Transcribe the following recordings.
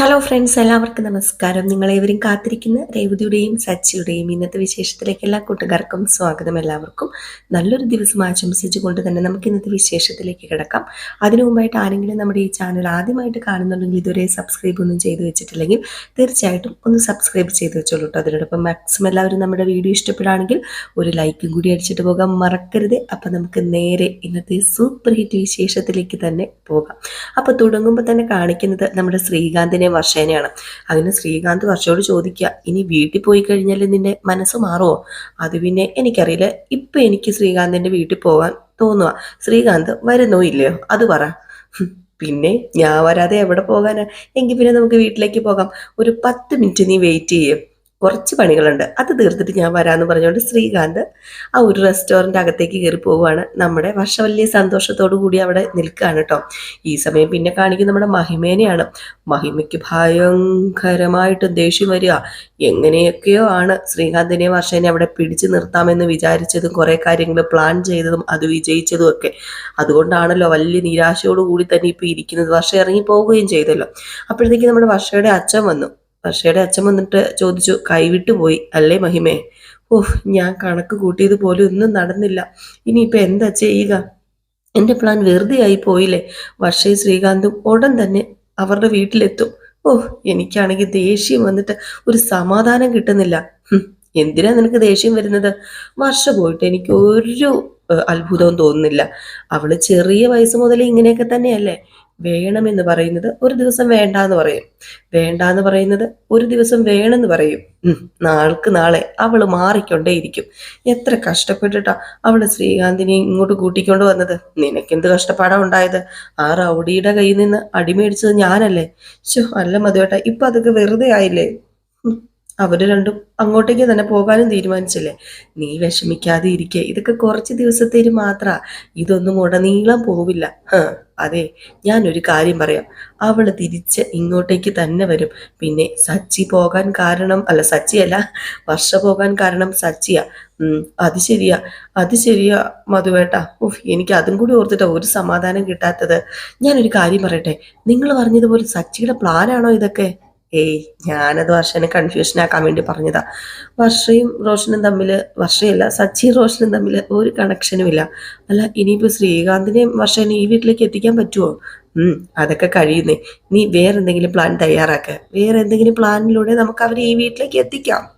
Hello friends എല്ലാവർക്കും നമസ്കാരം. നിങ്ങളേവരും കാത്തിരിക്കുന്ന രേവതിയുടെയും സച്ചിയുടെയും ഇന്നത്തെ വിശേഷത്തിലേക്ക് എല്ലാ കൂട്ടുകാർക്കും സ്വാഗതം എല്ലാവർക്കും. നല്ലൊരു ദിവസം ആശംസിച്ചുകൊണ്ട് തന്നെ നമുക്ക് ഇന്നത്തെ വിശേഷത്തിലേക്ക് കിടക്കാം. അതിനു മുമ്പായിട്ട് ആരെങ്കിലും നമ്മുടെ ഈ ചാനൽ ആദ്യമായിട്ട് കാണുന്നുണ്ടെങ്കിൽ ഇതുവരെ സബ്സ്ക്രൈബ് ഒന്നും ചെയ്തു വെച്ചിട്ടില്ലെങ്കിൽ തീർച്ചയായിട്ടും ഒന്ന് സബ്സ്ക്രൈബ് ചെയ്ത് വെച്ചോളൂ കേട്ടോ അതിനോടൊപ്പം മാക്സിമം എല്ലാവരും നമ്മുടെ വീഡിയോ ഇഷ്ടപ്പെടുകയാണെങ്കിൽ ഒരു ലൈക്കും കൂടി അടിച്ചിട്ട് പോകാൻ മറക്കരുത്. അപ്പം നമുക്ക് നേരെ ഇന്നത്തെ സൂപ്പർ ഹിറ്റ് വിശേഷത്തിലേക്ക് തന്നെ പോകാം. അപ്പോൾ തുടങ്ങുമ്പോൾ തന്നെ കാണിക്കുന്നത് നമ്മുടെ ശ്രീകാന്തിനെ വർഷേനെയാണ്. അങ്ങനെ ശ്രീകാന്ത് വർഷയോട് ചോദിക്കുക ഇനി വീട്ടിൽ പോയി കഴിഞ്ഞാൽ നിന്റെ മനസ്സ് മാറുമോ? അത് പിന്നെ എനിക്കറിയില്ല. ഇപ്പം എനിക്ക് ശ്രീകാന്തിന്റെ വീട്ടിൽ പോകാൻ തോന്നുക ശ്രീകാന്ത് വരുന്നോ ഇല്ലയോ? അത് പറ. പിന്നെ ഞാൻ വരാതെ എവിടെ പോകാനാ? എങ്കിൽ പിന്നെ നമുക്ക് വീട്ടിലേക്ക് പോകാം. ഒരു പത്ത് മിനിറ്റ് നീ വെയിറ്റ് ചെയ്യും. കുറച്ച് പണികളുണ്ട്. അത് തീർത്തിട്ട് ഞാൻ വരാമെന്ന് പറഞ്ഞുകൊണ്ട് ശ്രീകാന്ത് ആ ഒരു റെസ്റ്റോറന്റ് അകത്തേക്ക് കയറി പോവുകയാണ്. നമ്മുടെ വർഷ സന്തോഷത്തോടു കൂടി അവിടെ നിൽക്കുകയാണ് കേട്ടോ. ഈ സമയം പിന്നെ കാണിക്കുന്ന നമ്മുടെ മഹിമേനെയാണ്. മഹിമയ്ക്ക് ഭയങ്കരമായിട്ട് ദേഷ്യം വരിക. എങ്ങനെയൊക്കെയോ ആണ് ശ്രീകാന്തിനെ വർഷേനെ അവിടെ പിടിച്ചു നിർത്താമെന്ന് വിചാരിച്ചതും കുറേ കാര്യങ്ങൾ പ്ലാൻ ചെയ്തതും അത് വിജയിച്ചതും ഒക്കെ. അതുകൊണ്ടാണല്ലോ വലിയ നിരാശയോടു കൂടി തന്നെ ഇപ്പോൾ ഇരിക്കുന്നത്. വർഷം ഇറങ്ങി പോവുകയും ചെയ്തല്ലോ. അപ്പോഴത്തേക്ക് നമ്മുടെ വർഷയുടെ അച്ഛൻ വന്നു. വർഷയുടെ അച്ഛൻ വന്നിട്ട് ചോദിച്ചു കൈവിട്ടു പോയി അല്ലേ മഹിമേ? ഓഹ് ഞാൻ കണക്ക് കൂട്ടിയത് പോലും ഒന്നും നടന്നില്ല. ഇനിയിപ്പോൾ എന്താ ചെയ്യുക? എന്റെ പ്ലാൻ വെറുതെ ആയി പോയില്ലേ. വർഷയും ശ്രീകാന്തും ഉടൻ തന്നെ അവരുടെ വീട്ടിലെത്തും. ഓഹ് എനിക്കാണെങ്കിൽ ദേഷ്യം വന്നിട്ട് ഒരു സമാധാനം കിട്ടുന്നില്ല. എന്തിനാ നിനക്ക് ദേഷ്യം വരുന്നത്? വർഷ പോയിട്ട് എനിക്ക് ഒരു അത്ഭുതവും തോന്നുന്നില്ല. അവൾ ചെറിയ വയസ്സ് മുതലേ ഇങ്ങനെയൊക്കെ തന്നെയല്ലേ. വേണമെന്ന് പറയുന്നത് ഒരു ദിവസം വേണ്ട എന്ന് പറയും. വേണ്ട എന്ന് പറയുന്നത് ഒരു ദിവസം വേണമെന്ന് പറയും. നാൾക്ക് നാളെ അവൾ മാറിക്കൊണ്ടേയിരിക്കും. എത്ര കഷ്ടപ്പെട്ടിട്ടാ അവൾ ശ്രീകാന്തിനെ ഇങ്ങോട്ട് കൂട്ടിക്കൊണ്ട് വന്നത്? നിനക്കെന്ത് കഷ്ടപ്പാടാ ഉണ്ടായത്? ആ റൗഡിയുടെ കയ്യിൽ നിന്ന് അടിമേടിച്ചത് ഞാനല്ലേ? ശോ അല്ല മധുവേട്ട ഇപ്പൊ അതൊക്കെ വെറുതെ ആയില്ലേ? ഉം, അവർ രണ്ടും അങ്ങോട്ടേക്ക് തന്നെ പോകാനും തീരുമാനിച്ചില്ലേ? നീ വിഷമിക്കാതെ ഇരിക്കെ. ഇതൊക്കെ കുറച്ച് ദിവസത്തേന് മാത്ര. ഇതൊന്നും ഉടനീളം പോവില്ല. അതെ ഞാനൊരു കാര്യം പറയാം. അവൾ തിരിച്ച് ഇങ്ങോട്ടേക്ക് തന്നെ വരും. പിന്നെ സച്ചി പോകാൻ കാരണം അല്ല സച്ചിയല്ല വർഷ പോകാൻ കാരണം സച്ചിയാ. അത് ശരിയാ. അത് ശരിയാ മധുവേട്ട. ഓഹ് എനിക്ക് അതും കൂടി ഓർത്തിട്ടാ ഒരു സമാധാനം കിട്ടാത്തത്. ഞാനൊരു കാര്യം പറയട്ടെ? നിങ്ങൾ പറഞ്ഞതുപോലെ സച്ചിയുടെ പ്ലാനാണോ ഇതൊക്കെ? ഏയ് ഞാനത് വർഷനെ കൺഫ്യൂഷൻ ആക്കാൻ വേണ്ടി പറഞ്ഞതാ. വർഷയും റോഷനും തമ്മിൽ വർഷയല്ല സച്ചിയും റോഷനും തമ്മിൽ ഒരു കണക്ഷനും ഇല്ല. അല്ല ഇനിയിപ്പോൾ ശ്രീകാന്തിനെയും വർഷനെ ഈ വീട്ടിലേക്ക് എത്തിക്കാൻ പറ്റുമോ അതൊക്കെ കഴിയുന്നേ. നീ വേറെന്തെങ്കിലും പ്ലാൻ തയ്യാറാക്കുക വേറെ എന്തെങ്കിലും പ്ലാനിലൂടെ നമുക്ക് അവരെ ഈ വീട്ടിലേക്ക് എത്തിക്കാം.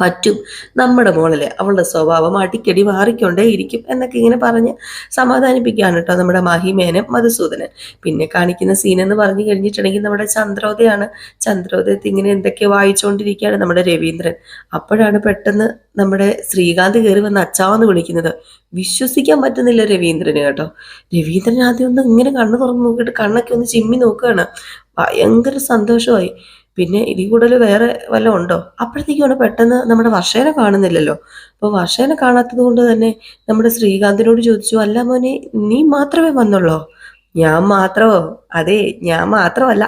പറ്റും. നമ്മുടെ മോളിലെ അവളുടെ സ്വഭാവം അടിക്കടി മാറിക്കൊണ്ടേ ഇരിക്കും എന്നൊക്കെ ഇങ്ങനെ പറഞ്ഞ് സമാധാനിപ്പിക്കുകയാണ് കേട്ടോ നമ്മുടെ മഹിമേനും മധുസൂദനൻ. പിന്നെ കാണിക്കുന്ന സീൻ എന്ന് പറഞ്ഞു കഴിഞ്ഞിട്ടുണ്ടെങ്കിൽ നമ്മുടെ ചന്ദ്രോദയാണ്. ചന്ദ്രോദയത്തിൽ ഇങ്ങനെ എന്തൊക്കെ വായിച്ചുകൊണ്ടിരിക്കുകയാണ് നമ്മുടെ രവീന്ദ്രൻ. അപ്പോഴാണ് പെട്ടെന്ന് നമ്മുടെ ശ്രീകാന്ത് കയറി വന്ന് അച്ചാവെന്ന് വിളിക്കുന്നത്. വിശ്വസിക്കാൻ പറ്റുന്നില്ല രവീന്ദ്രന് കേട്ടോ. രവീന്ദ്രൻ ആദ്യം ഒന്ന് ഇങ്ങനെ കണ്ണു തുറന്ന് നോക്കിയിട്ട് കണ്ണൊക്കെ ഒന്ന് ചിമ്മി നോക്കുകയാണ്. ഭയങ്കര സന്തോഷമായി. പിന്നെ ഇതിൽ കൂടുതൽ വേറെ വല്ലതും ഉണ്ടോ? അപ്പോഴത്തേക്കാണ് പെട്ടെന്ന് നമ്മുടെ വർഷേനെ കാണുന്നില്ലല്ലോ. അപ്പോൾ വർഷേനെ കാണാത്തത് കൊണ്ട് തന്നെ നമ്മുടെ ശ്രീകാന്തിനോട് ചോദിച്ചു അല്ല മോനെ നീ മാത്രമേ വന്നുള്ളോ? ഞാൻ മാത്രമോ? അതെ ഞാൻ മാത്രമല്ല.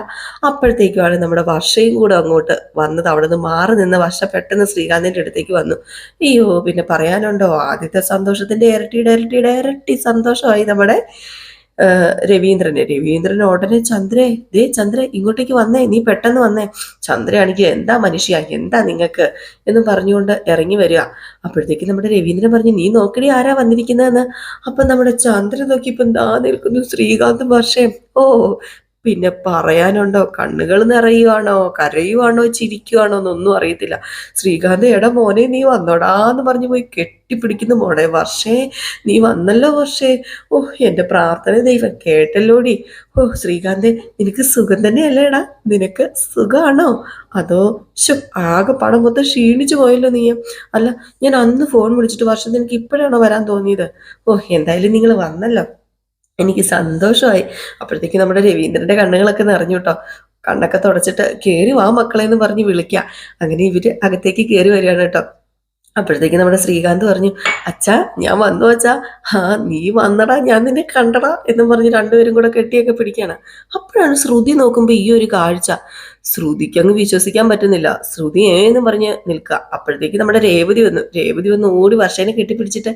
അപ്പോഴത്തേക്കുമാണ് നമ്മുടെ വർഷയും കൂടെ അങ്ങോട്ട് വന്നത്. അവിടെ നിന്ന് മാറി നിന്ന് വർഷ പെട്ടെന്ന് ശ്രീകാന്തിന്റെ അടുത്തേക്ക് വന്നു. അയ്യോ പിന്നെ പറയാനുണ്ടോ? ആദ്യത്തെ സന്തോഷത്തിന്റെ ഇരട്ടി ഇരട്ടിയുടെ ഇരട്ടി സന്തോഷമായി നമ്മുടെ രവീന്ദ്രന്. രവീന്ദ്രൻ ഉടനെ ചന്ദ്രേ ദേ ചന്ദ്ര ഇങ്ങോട്ടേക്ക് വന്നേ നീ പെട്ടെന്ന് വന്നേ. ചന്ദ്രയാണെങ്കിൽ എന്താ മനുഷ്യ എന്താ നിങ്ങൾക്ക് എന്ന് പറഞ്ഞുകൊണ്ട് ഇറങ്ങി വരിക. അപ്പോഴത്തേക്ക് നമ്മുടെ രവീന്ദ്രൻ പറഞ്ഞു നീ നോക്കടി ആരാ വന്നിരിക്കുന്നതെന്ന്? അപ്പം നമ്മുടെ ചന്ദ്രൻ നോക്കിയപ്പോൾ എന്താ നിൽക്കുന്നു ശ്രീകാന്തും വർഷേ ഓ പിന്നെ പറയാനുണ്ടോ? കണ്ണുകൾ നിറയുവാണോ? കരയുവാണോ? ചിരിക്കുവാണോ? എന്നൊന്നും അറിയത്തില്ല. ശ്രീകാന്ത് എടാ മോനെ നീ വന്നോടാ എന്ന് പറഞ്ഞു പോയി കെട്ടിപ്പിടിക്കുന്ന മോളെ. വർഷേ നീ വന്നല്ലോ വർഷേ. ഓ എന്റെ പ്രാർത്ഥന ദൈവം കേട്ടല്ലോടി. ഓ ശ്രീകാന്ത് നിനക്ക് സുഖം തന്നെയല്ലേടാ? നിനക്ക് സുഖമാണോ അതോ ശോ ആകെ പണം മൊത്തം ക്ഷീണിച്ചു പോയല്ലോ നീ അല്ല ഞാൻ അന്ന് ഫോൺ വിളിച്ചിട്ട് വർഷം നിനക്ക് ഇപ്പോഴാണോ വരാൻ തോന്നിയത്? ഓ എന്തായാലും നിങ്ങൾ വന്നല്ലോ. എനിക്ക് സന്തോഷമായി. അപ്പോഴത്തേക്ക് നമ്മുടെ രവീന്ദ്രന്റെ കണ്ണുകളൊക്കെ നിറഞ്ഞു കേട്ടോ കണ്ണൊക്കെ തുടച്ചിട്ട് കയറി വാ മക്കളെ എന്ന് പറഞ്ഞ് വിളിക്കുക അങ്ങനെ ഇവർ അകത്തേക്ക് കയറി വരികയാണ് കേട്ടോ അപ്പോഴത്തേക്ക് നമ്മുടെ ശ്രീകാന്ത് പറഞ്ഞു അച്ഛാ ഞാൻ വന്നു അച്ഛാ. ആ നീ വന്നടാ ഞാൻ നിന്നെ കണ്ടടാ എന്നും പറഞ്ഞ് രണ്ടുപേരും കൂടെ കെട്ടിയൊക്കെ പിടിക്കാണ്. അപ്പോഴാണ് ശ്രുതി നോക്കുമ്പോൾ ഈ ഒരു കാഴ്ച. ശ്രുതിക്ക് അങ്ങ് വിശ്വസിക്കാൻ പറ്റുന്നില്ല. ശ്രുതി ഏന്ന് പറഞ്ഞ് നിൽക്കുക. അപ്പോഴത്തേക്ക് നമ്മുടെ രേവതി വന്നു. രേവതി വന്ന് ഓടി വർഷേനെ കെട്ടിപ്പിടിച്ചിട്ട്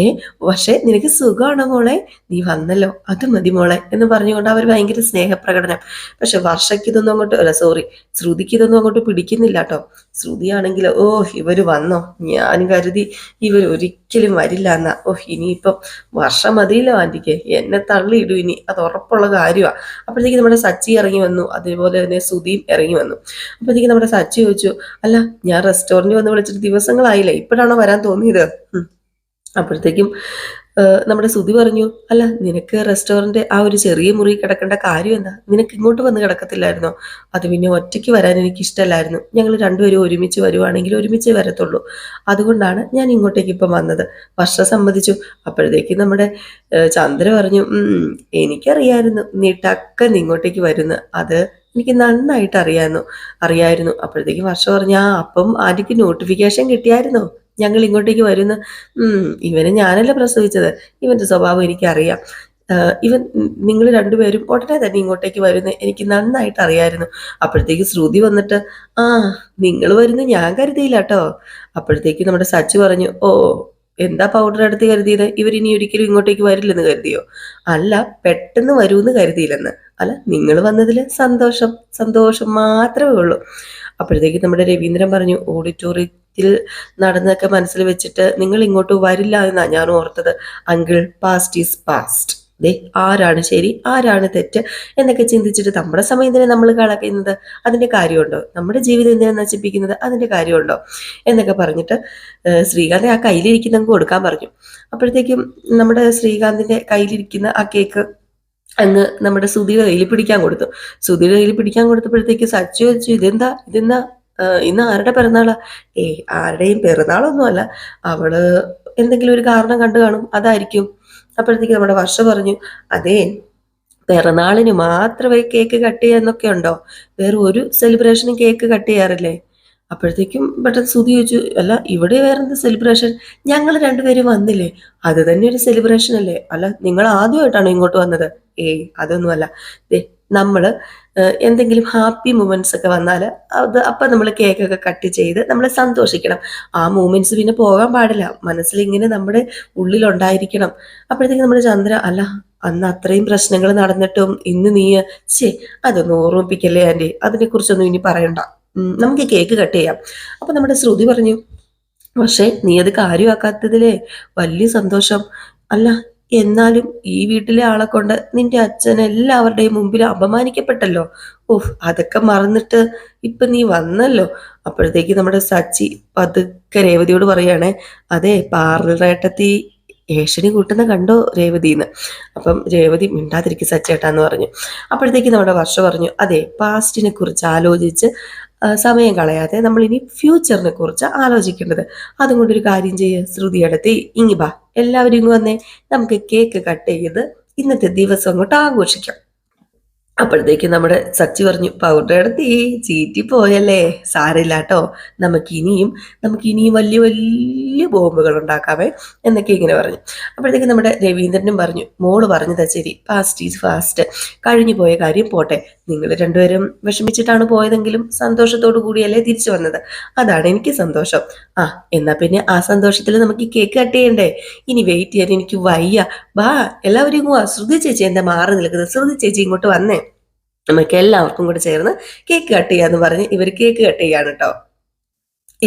ഏ വർഷേ നിനക്ക് സുഖമാണോ മോളെ? നീ വന്നല്ലോ. അത് മതി മോളെ എന്ന് പറഞ്ഞുകൊണ്ട് അവർ ഭയങ്കര സ്നേഹപ്രകടനം. പക്ഷെ വർഷയ്ക്ക് ഇതൊന്നും അങ്ങോട്ട് അല്ല സോറി ശ്രുതിക്ക് ഇതൊന്നും അങ്ങോട്ട് പിടിക്കുന്നില്ല കേട്ടോ. ശ്രുതിയാണെങ്കിൽ ഓ ഇവർ വന്നോ? ഞാൻ കരുതി ഇവർ ഒരിക്കലും വരില്ല എന്നാ. ഓ ഇനിയിപ്പം വർഷം മതിയില്ലോ ആന്റിക്ക്. എന്നെ തള്ളിയിടും ഇനി. അത് ഉറപ്പുള്ള കാര്യമാണ് അപ്പോഴത്തേക്ക് നമ്മുടെ സച്ചി ഇറങ്ങി വന്നു. അതേപോലെ തന്നെ സുധീം ഇറങ്ങി വന്നു. അപ്പോഴത്തേക്ക് നമ്മുടെ സച്ചി ചോദിച്ചു അല്ല ഞാൻ റെസ്റ്റോറന്റ് വന്ന് വിളിച്ചിട്ട് ദിവസങ്ങളായില്ലേ? ഇപ്പോഴാണോ വരാൻ തോന്നിയത്. അപ്പോഴത്തേക്കും നമ്മുടെ സുതി പറഞ്ഞു അല്ല നിനക്ക് റെസ്റ്റോറന്റ് ആ ഒരു ചെറിയ മുറി കിടക്കേണ്ട കാര്യം എന്താ? നിനക്ക് ഇങ്ങോട്ട് വന്ന് കിടക്കത്തില്ലായിരുന്നോ? അത് പിന്നെ ഒറ്റയ്ക്ക് വരാൻ എനിക്ക് ഇഷ്ടമല്ലായിരുന്നു ഞങ്ങൾ രണ്ടുപേരും ഒരുമിച്ച് വരുവാണെങ്കിൽ ഒരുമിച്ച് വരത്തുള്ളൂ. അതുകൊണ്ടാണ് ഞാൻ ഇങ്ങോട്ടേക്ക് ഇപ്പം വന്നത്. വർഷ സമ്മതിച്ചു. അപ്പോഴത്തേക്ക് നമ്മുടെ ചന്ദ്ര പറഞ്ഞു "ഉം, എനിക്കറിയായിരുന്നു നീ ടക്കന്ന് ഇങ്ങോട്ടേക്ക് വരുന്നു. അത് എനിക്ക് നന്നായിട്ട് അറിയാമെന്നു അറിയായിരുന്നു. അപ്പോഴത്തേക്ക് വർഷം പറഞ്ഞു ആ അപ്പം ആദ്യക്ക് നോട്ടിഫിക്കേഷൻ കിട്ടിയായിരുന്നോ? ഞങ്ങൾ ഇങ്ങോട്ടേക്ക് വരുന്ന. ഇവനെ ഞാനല്ല പ്രസവിച്ചത്. ഇവന്റെ സ്വഭാവം എനിക്കറിയാം. ഇവൻ നിങ്ങൾ രണ്ടുപേരും ഉടനെ തന്നെ ഇങ്ങോട്ടേക്ക് വരുന്ന എനിക്ക് നന്നായിട്ട് അറിയായിരുന്നു. അപ്പോഴത്തേക്ക് ശ്രുതി വന്നിട്ട് ആ നിങ്ങൾ വരുന്ന ഞാൻ കരുതിയില്ല കേട്ടോ അപ്പോഴത്തേക്ക് നമ്മുടെ സച്ചു പറഞ്ഞു ഓ എന്താ പൗഡർ എടുത്ത് കരുതിയത്? ഇവർ ഇനി ഒരിക്കലും ഇങ്ങോട്ടേക്ക് വരില്ലെന്ന് കരുതിയോ? അല്ല പെട്ടെന്ന് വരുമെന്ന് കരുതിയില്ലെന്ന്. അല്ല നിങ്ങൾ വന്നതിൽ സന്തോഷം സന്തോഷം മാത്രമേ ഉള്ളൂ. അപ്പോഴത്തേക്ക് നമ്മുടെ രവീന്ദ്രൻ പറഞ്ഞു ഓഡിറ്റോറിയത്തിൽ നടന്നൊക്കെ മനസ്സിൽ വെച്ചിട്ട് നിങ്ങൾ ഇങ്ങോട്ട് വരില്ല എന്നാണ് ഞാൻ ഓർത്തത്. അങ്കിൾ പാസ്റ്റ് ഈസ് പാസ്റ്റ് ദേ ആരാണ് ശരി ആരാണ് തെറ്റ് എന്നൊക്കെ ചിന്തിച്ചിട്ട് നമ്മുടെ സമയം തന്നെ നമ്മൾ കളയുന്നത്? അതിന്റെ കാര്യമുണ്ടോ? നമ്മുടെ ജീവിതം എന്തിനാ നശിപ്പിക്കുന്നത്? അതിന്റെ കാര്യമുണ്ടോ? എന്നൊക്കെ പറഞ്ഞിട്ട് ശ്രീകാന്ത് ആ കയ്യിലിരിക്കുന്ന അങ്ങ് കൊടുക്കാൻ പറഞ്ഞു. അപ്പോഴത്തേക്കും നമ്മുടെ ശ്രീകാന്തിന്റെ കയ്യിലിരിക്കുന്ന ആ കേക്ക് അങ്ങ് നമ്മുടെ സുധിയുടെ കയ്യിൽ പിടിക്കാൻ കൊടുത്തു. സുധിയുടെ കയ്യിൽ പിടിക്കാൻ കൊടുത്തപ്പോഴത്തേക്ക് സച്ചു വെച്ചു ഇതെന്താ? ഇതെന്താ? ഇന്ന് ആരുടെ പിറന്നാളാ? ഏ ആരുടെയും പിറന്നാളൊന്നുമല്ല. അവൾ എന്തെങ്കിലും ഒരു കാരണം കണ്ടു കാണും. അതായിരിക്കും. അപ്പോഴത്തേക്ക് നമ്മുടെ വർഷ പറഞ്ഞു അതേ പിറന്നാളിന് മാത്രമേ കേക്ക് കട്ട് ചെയ്യാന്നൊക്കെ ഉണ്ടോ? വേറെ ഒരു സെലിബ്രേഷനും കേക്ക് കട്ട് ചെയ്യാറില്ലേ? അപ്പോഴത്തേക്കും പെട്ടെന്ന് സുതി ചോദിച്ചു അല്ല ഇവിടെ വേറെ എന്ത് സെലിബ്രേഷൻ ഞങ്ങൾ രണ്ടുപേരും വന്നില്ലേ? അത് തന്നെ ഒരു സെലിബ്രേഷൻ അല്ലേ? അല്ല നിങ്ങൾ ആദ്യമായിട്ടാണോ ഇങ്ങോട്ട് വന്നത്? ഏയ് അതൊന്നുമല്ല. ഏഹ് എന്തെങ്കിലും ഹാപ്പി മൂമെന്റ്സ് ഒക്കെ വന്നാൽ അത് അപ്പം നമ്മൾ കേക്കൊക്കെ കട്ട് ചെയ്ത് നമ്മൾ സന്തോഷിക്കണം. ആ മൂമെന്റ്സ് പിന്നെ പോകാൻ പാടില്ല. മനസ്സിൽ ഇങ്ങനെ നമ്മുടെ ഉള്ളിലുണ്ടായിരിക്കണം. അപ്പോഴത്തേക്ക് നമ്മുടെ ചന്ദ്ര അല്ല അന്ന് അത്രയും പ്രശ്നങ്ങൾ നടന്നിട്ടും ഇന്ന് നീ ശേ അതൊന്നും ഓർമ്മിപ്പിക്കല്ലേ ആന്റി? അതിനെക്കുറിച്ചൊന്നും ഇനി പറയണ്ട. നമുക്ക് കേക്ക് കട്ട് ചെയ്യാം. അപ്പം നമ്മുടെ ശ്രുതി പറഞ്ഞു പക്ഷേ നീ അത് കാര്യമാക്കാത്തതിലേ വലിയ സന്തോഷം. അല്ല എന്നാലും ഈ വീട്ടിലെ ആളെ കൊണ്ട് നിന്റെ അച്ഛൻ എല്ലാവരുടെയും മുമ്പിൽ അപമാനിക്കപ്പെട്ടല്ലോ. ഓഹ് അതൊക്കെ മറന്നിട്ട് ഇപ്പൊ നീ വന്നല്ലോ. അപ്പോഴത്തേക്ക് നമ്മുടെ സച്ചി പതുക്കെ രേവതിയോട് പറയാണ് അതെ പാർലറേട്ടത്തി ഏഷണി കൂട്ടുന്ന കണ്ടോ രേവതിന്ന്? അപ്പം രേവതി മിണ്ടാതിരിക്കും സച്ചേട്ടാന്ന് പറഞ്ഞു. അപ്പോഴത്തേക്ക് നമ്മുടെ വർഷ പറഞ്ഞു അതെ പാസ്റ്റിനെ കുറിച്ച് ആലോചിച്ച് സമയം കളയാതെ നമ്മൾ ഇനി ഫ്യൂച്ചറിനെ കുറിച്ച് ആലോചിക്കേണ്ടത്. അതുകൊണ്ടൊരു കാര്യം ചെയ്യുക ശ്രുതിയടത്തി ഇങ്ങി ബാ. എല്ലാവരും ഇങ്ങ് വന്നേ. നമുക്ക് കേക്ക് കട്ട് ചെയ്ത് ഇന്നത്തെ ദിവസം അങ്ങോട്ട് ആഘോഷിക്കാം. അപ്പോഴത്തേക്ക് നമ്മുടെ സച്ചി പറഞ്ഞു പൗഡർ എടുത്തി ചീറ്റി പോയല്ലേ? സാരില്ല കേട്ടോ നമുക്കിനിയും നമുക്കിനിയും വലിയ വലിയ ബോംബുകൾ ഉണ്ടാക്കാമേ എന്നൊക്കെ ഇങ്ങനെ പറഞ്ഞു. അപ്പോഴത്തേക്ക് നമ്മുടെ രവീന്ദ്രനും പറഞ്ഞു മോൾ പറഞ്ഞതാ ശരി ഫാസ്റ്റ് ഈസ് ഫാസ്റ്റ് കഴിഞ്ഞു പോയ കാര്യം പോട്ടെ. നിങ്ങൾ രണ്ടുപേരും വിഷമിച്ചിട്ടാണ് പോയതെങ്കിലും സന്തോഷത്തോടു കൂടിയല്ലേ തിരിച്ചു വന്നത്. അതാണ് എനിക്ക് സന്തോഷം. ആ എന്നാ പിന്നെ ആ സന്തോഷത്തിൽ നമുക്ക് കേക്ക് കട്ട് ചെയ്യണ്ടേ? ഇനി വെയിറ്റ് ചെയ്യാൻ എനിക്ക് വയ്യ. ബാ എല്ലാവരും ശ്രുതി ചേച്ചി എന്താ മാറി നിൽക്കുന്നത്? ശ്രുതി ചേച്ചി ഇങ്ങോട്ട് വന്നേ. നമുക്ക് എല്ലാവർക്കും കൂടെ ചേർന്ന് കേക്ക് കട്ട് ചെയ്യാന്ന് പറഞ്ഞ് ഇവർ കേക്ക് കട്ട് ചെയ്യാണ് കേട്ടോ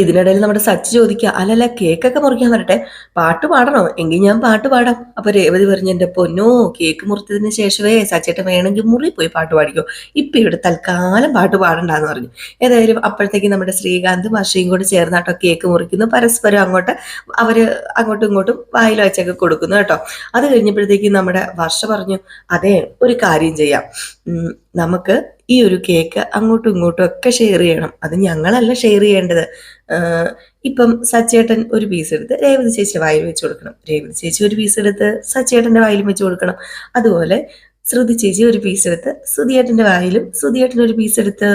ഇതിനിടയിൽ നമ്മുടെ സച്ച് ചോദിക്കുക അല്ലല്ല കേക്കൊക്കെ മുറിക്കാൻ വരട്ടെ. പാട്ട് പാടണോ? എങ്കിൽ ഞാൻ പാട്ട് പാടാം. അപ്പൊ രേവതി പറഞ്ഞു എന്റെ പൊന്നോ കേക്ക് മുറിച്ചതിന് ശേഷമേ സച്ചേട്ടൻ വേണമെങ്കിൽ മുറി പോയി പാട്ട് പാടിക്കോ. ഇപ്പൊ ഇവിടെ തൽക്കാലം പാട്ട് പാടണ്ടെന്ന് പറഞ്ഞു. ഏതായാലും അപ്പോഴത്തേക്ക് നമ്മുടെ ശ്രീകാന്തും വർഷയും കൂടെ ചേർന്നാട്ടോ കേക്ക് മുറിക്കുന്നു. പരസ്പരം അങ്ങോട്ട് അവർ അങ്ങോട്ടും ഇങ്ങോട്ടും വായിൽ വെച്ചൊക്കെ കൊടുക്കുന്നു കേട്ടോ. അത് കഴിഞ്ഞപ്പോഴത്തേക്ക് നമ്മുടെ വർഷ പറഞ്ഞു അതെ ഒരു കാര്യം ചെയ്യാം. നമുക്ക് ഈ ഒരു കേക്ക് അങ്ങോട്ടും ഇങ്ങോട്ടും ഒക്കെ ഷെയർ ചെയ്യണം. അത് ഞങ്ങളല്ല ഷെയർ ചെയ്യേണ്ടത്. ഇപ്പം സച്ചേട്ടൻ ഒരു പീസ് എടുത്ത് രേവതി ചേച്ചിയുടെ വായിൽ വെച്ച് കൊടുക്കണം. രേവതി ചേച്ചി ഒരു പീസ് എടുത്ത് സച്ചേട്ടന്റെ വായിലും വെച്ച് കൊടുക്കണം. അതുപോലെ ശ്രുതി ചേച്ചി ഒരു പീസ് എടുത്ത് ശ്രുതിയേട്ടന്റെ വായിലും ശ്രുതിയേട്ടൻ ഒരു പീസ് എടുത്ത്